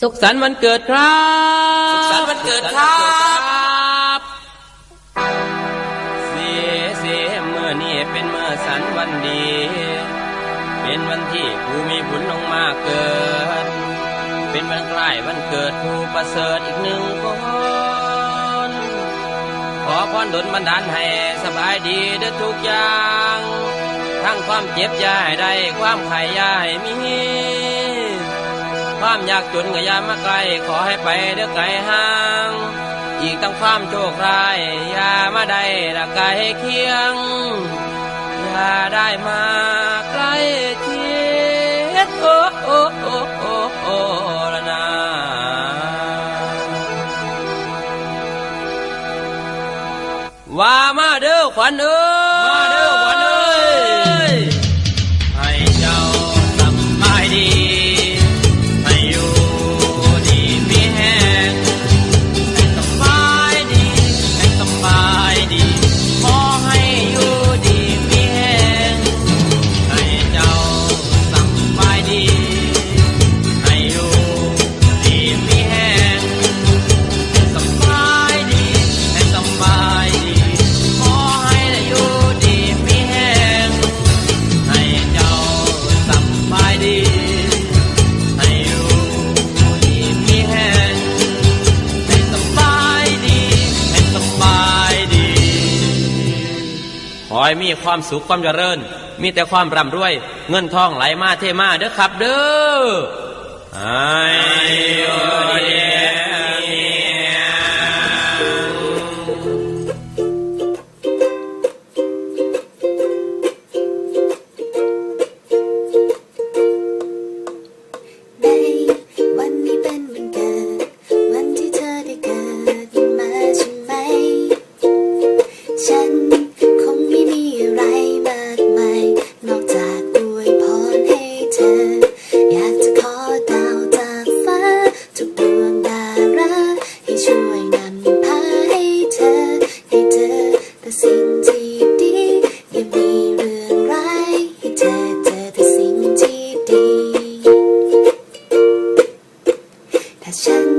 สุขสันต์วันเกิดครับ สุขสันต์วันเกิดครับเสียเสียเมื่อนี้เป็นเมื่อสันวันดี เป็นวันที่ผู้มีบุญลงมาเกิด เป็นวันใกล้วันเกิดผู้ประเสริฐอีกหนึ่งคนขอพรดลบันดาลให้สบายดีเด้อทุกอย่าง ทั้งความเจ็บยาให้ได้ความไข่ยาให้มี ความยากจนก็ยามาไกล ขอให้ไปเด้อไกลห่าง อีกทั้งความโชคร้ายอย่ามาได้ละไกลเคียงอย่าได้มาใกล้เคียงโอ้โอ้โอ้โอ้โอ้ละนาว่ามาเด้อขวัญเอ้ยมาเด้อขวัญเอ้ย ดีให้อยู่ดีมีแหงให้สบายดีให้สบายดีขอให้มีความสุขความเจริญ มีแต่ความร่ำรวย เงินทองไหลมาเทมาเด้อครับเด้อให้อยู่ดี 他想。